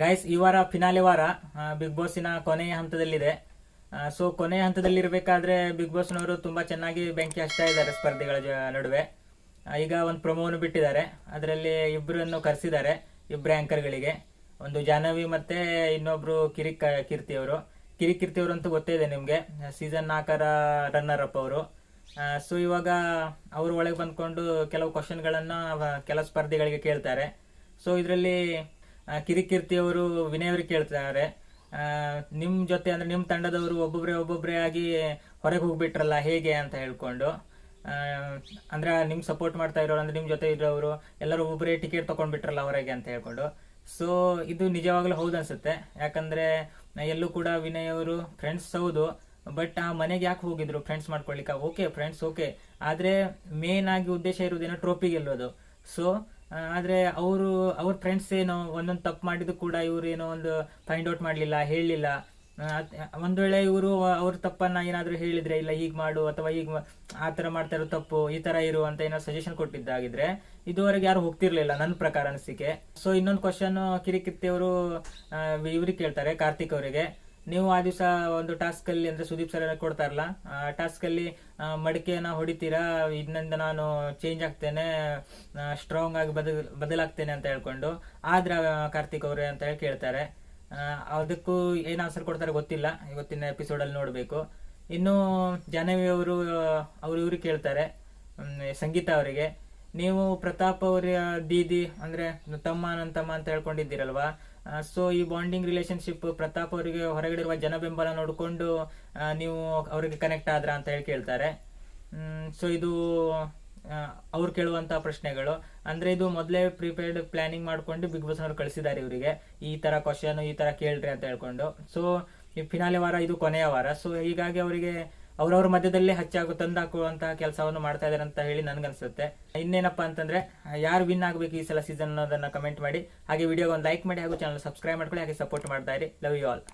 Guys ಈ ವಾರ finale ವಾರ ಬಿಗ್ ಬಾಸಿನ ಕೊನೆಯ ಹಂತದಲ್ಲಿದೆ. ಸೊ ಕೊನೆಯ ಹಂತದಲ್ಲಿರಬೇಕಾದ್ರೆ ಬಿಗ್ ಬಾಸ್ನವರು ತುಂಬಾ ಚೆನ್ನಾಗಿ ಬೆಂಕಿ ಹಚ್ತಾ ಇದ್ದಾರೆ ಸ್ಪರ್ಧಿಗಳ ನಡುವೆ. ಈಗ ಒಂದು ಪ್ರೊಮೋವನ್ನು ಬಿಟ್ಟಿದ್ದಾರೆ. ಅದರಲ್ಲಿ ಇಬ್ಬರನ್ನು ಕರೆಸಿದ್ದಾರೆ ಇಬ್ಬರು ಆ್ಯಂಕರ್ಗಳಿಗೆ ಒಂದು ಜಾಹ್ನವಿ ಮತ್ತೆ ಇನ್ನೊಬ್ರು ಕಿರಿಕ್, ಕೀರ್ತಿ ಅವರು. ಕಿರಿಕ್, ಕೀರ್ತಿ ಅವರು ಅಂತೂ ಗೊತ್ತೇ ಇದೆ ನಿಮಗೆ. ಸೀಸನ್ ನಾಲ್ಕರ ರನ್ನರ್ ಅಪ್ ಅವರು ಸೊ ಇವಾಗ ಅವರು ಒಳಗೆ ಬಂದ್ಕೊಂಡು ಕೆಲವು ಕ್ವಶನ್ಗಳನ್ನು ಕೆಲವು ಸ್ಪರ್ಧಿಗಳಿಗೆ ಕೇಳ್ತಾರೆ. ಸೊ ಇದರಲ್ಲಿ ಕಿರಿಕೀರ್ತಿ ಅವರು ವಿನಯ್ ಅವ್ರಿಗೆ ಕೇಳ್ತಿದ್ದಾರೆ ನಿಮ್ಮ ನಿಮ್ ಜೊತೆ ಅಂದ್ರೆ ನಿಮ್ ತಂಡದವರು ಒಬ್ಬೊಬ್ರೆ ಒಬ್ಬೊಬ್ರೆ ಆಗಿ ಹೊರಗೆ ಹೋಗ್ಬಿಟ್ರಲ್ಲ ಹೇಗೆ ಅಂತ ಹೇಳ್ಕೊಂಡು ಅಂದ್ರೆ ನಿಮ್ ಸಪೋರ್ಟ್ ಮಾಡ್ತಾ ಇರೋರು ಅಂದ್ರೆ ನಿಮ್ ಜೊತೆ ಇರೋರು ಎಲ್ಲರೂ ಒಬ್ಬರೇ ಟಿಕೆಟ್ ತಗೊಂಡ್ಬಿಟ್ರಲ್ಲ ಹೊರಗೆ ಅಂತ ಹೇಳ್ಕೊಂಡು. ಸೊ ಇದು ನಿಜವಾಗ್ಲೂ ಹೌದು ಅನ್ಸುತ್ತೆ. ಯಾಕಂದ್ರೆ ಎಲ್ಲೂ ಕೂಡ ವಿನಯ್ ಅವರು ಫ್ರೆಂಡ್ಸ್ ಹೌದು ಬಟ್ ಆ ಮನೆಗೆ ಯಾಕೆ ಹೋಗಿದ್ರು ಫ್ರೆಂಡ್ಸ್ ಮಾಡ್ಕೊಳ್ಲಿಕ್ಕೆ? ಓಕೆ ಫ್ರೆಂಡ್ಸ್ ಓಕೆ ಆದ್ರೆ ಮೇನ್ ಆಗಿ ಉದ್ದೇಶ ಇರೋದೇನೋ ಟ್ರೋಫಿ ಗೆಲ್ಲೋದು. ಸೊ ಆದ್ರೆ ಅವರು, ಅವ್ರ ಫ್ರೆಂಡ್ಸ್ ಏನೋ ಒಂದೊಂದು ತಪ್ಪು ಮಾಡಿದ್ದು ಕೂಡ ಇವರು ಏನೋ ಒಂದು ಫೈಂಡ್ ಔಟ್ ಮಾಡಲಿಲ್ಲ, ಹೇಳಲಿಲ್ಲ. ಒಂದು ವೇಳೆ ಇವರು ಅವ್ರ ತಪ್ಪನ್ನ ಏನಾದರೂ ಹೇಳಿದ್ರೆ, ಇಲ್ಲ ಹೀಗ್ ಮಾಡು ಅಥವಾ ಈಗ ಆ ತರ ಮಾಡ್ತಾ ಇರೋ ತಪ್ಪು, ಈ ಥರ ಇರು ಅಂತ ಏನೋ ಸಜೆಷನ್ ಕೊಟ್ಟಿದ್ದಾಗಿದ್ರೆ ಇದುವರೆಗೆ ಯಾರು ಹೋಗ್ತಿರ್ಲಿಲ್ಲ ನನ್ನ ಪ್ರಕಾರ ಅನಿಸಿಕೆ. ಸೊ ಇನ್ನೊಂದು ಕ್ವಶನ್ ಕಿರಿಕಿತ್ತಿ ಅವರು ಇವ್ರಿಗೆ ಕೇಳ್ತಾರೆ, ಕಾರ್ತಿಕ್ ಅವರಿಗೆ. ನೀವು ಆ ದಿವಸ ಒಂದು ಟಾಸ್ಕ್ ಅಲ್ಲಿ ಅಂದ್ರೆ ಸುದೀಪ್ ಸರ್ ಕೊಡ್ತಾರಲ್ಲ, ಆ ಟಾಸ್ಕ್ ಅಲ್ಲಿ ಮಡಿಕೆಯನ್ನ ಹೊಡಿತೀರಾ ಇದನ್ನಿಂದ ನಾನು ಚೇಂಜ್ ಆಗ್ತೇನೆ ಸ್ಟ್ರಾಂಗ್ ಆಗಿ ಬದಲ್, ಬದಲಾಗ್ತೇನೆ ಅಂತ ಹೇಳ್ಕೊಂಡು, ಆದ್ರ ಕಾರ್ತಿಕ್ ಅವ್ರೆ ಅಂತ ಹೇಳಿ ಕೇಳ್ತಾರೆ. ಅದಕ್ಕೂ ಏನು ಆನ್ಸರ್ ಕೊಡ್ತಾರೆ ಗೊತ್ತಿಲ್ಲ, ಇವತ್ತಿನ ಎಪಿಸೋಡ್ ಅಲ್ಲಿ ನೋಡ್ಬೇಕು. ಇನ್ನು ಜಾನವಿ ಅವರು ಅವ್ರ ಇವ್ರಿಗೆ ಕೇಳ್ತಾರೆ ಸಂಗೀತ ಅವರಿಗೆ. ನೀವು ಪ್ರತಾಪ್ ಅವರ ದೀದಿ ಅಂದ್ರೆ ತಮ್ಮ ನನ್ನ ತಮ್ಮ ಅಂತ ಹೇಳ್ಕೊಂಡಿದ್ದೀರಲ್ವಾ? ಸೊ ಈ ಬಾಂಡಿಂಗ್ ರಿಲೇಶನ್ಶಿಪ್ ಪ್ರತಾಪ್ ಅವರಿಗೆ ಹೊರಗಡೆ ಇರುವ ಜನ ಬೆಂಬಲ ನೋಡಿಕೊಂಡು ನೀವು ಅವರಿಗೆ ಕನೆಕ್ಟ್ ಆದ್ರ ಅಂತ ಹೇಳಿ ಕೇಳ್ತಾರೆ. ಸೊ ಇದು ಅವ್ರು ಕೇಳುವಂತ ಪ್ರಶ್ನೆಗಳು. ಅಂದ್ರೆ ಇದು ಮೊದಲೇ ಪ್ರಿಪೇರ್ಡ್ ಪ್ಲಾನಿಂಗ್ ಮಾಡ್ಕೊಂಡು ಬಿಗ್ ಬಾಸ್ ಅವರು ಕಳಿಸಿದ್ದಾರೆ ಇವರಿಗೆ. ಈ ತರ ಕ್ವಶನ್ ಈ ತರ ಕೇಳ್ರಿ ಅಂತ ಹೇಳ್ಕೊಂಡು. ಸೊ ಈ ಫಿನಾಲೆ ವಾರ ಇದು ಕೊನೆಯ ವಾರ. ಸೊ ಹೀಗಾಗಿ ಅವರಿಗೆ ಅವ್ರವ್ರ ಮಧ್ಯದಲ್ಲೇ ಹಚ್ಚಾಗು ಹಾಕುವಂತಹ ಕೆಲಸವನ್ನು ಮಾಡ್ತಾ ಇದಾರೆ ಅಂತ ಹೇಳಿ ನನ್ಗನ್ಸುತ್ತೆ. ಇನ್ನೇನಪ್ಪ ಅಂತಂದ್ರೆ, ಯಾರು ವಿನ್ ಆಗಬೇಕು ಈ ಸಲ ಸೀಸನ್ ಅನ್ನೋದನ್ನ ಕಮೆಂಟ್ ಮಾಡಿ, ಹಾಗೆ ವಿಡಿಯೋ ಒಂದು ಲೈಕ್ ಮಾಡಿ ಹಾಗೂ ಚಾನಲ್ ಸಬ್ಸ್ಕ್ರೈಬ್ ಮಾಡ್ಕೊಳ್ಳಿ, ಹಾಗೆ ಸಪೋರ್ಟ್ ಮಾಡ್ತಾ ಇರಿ. Love you all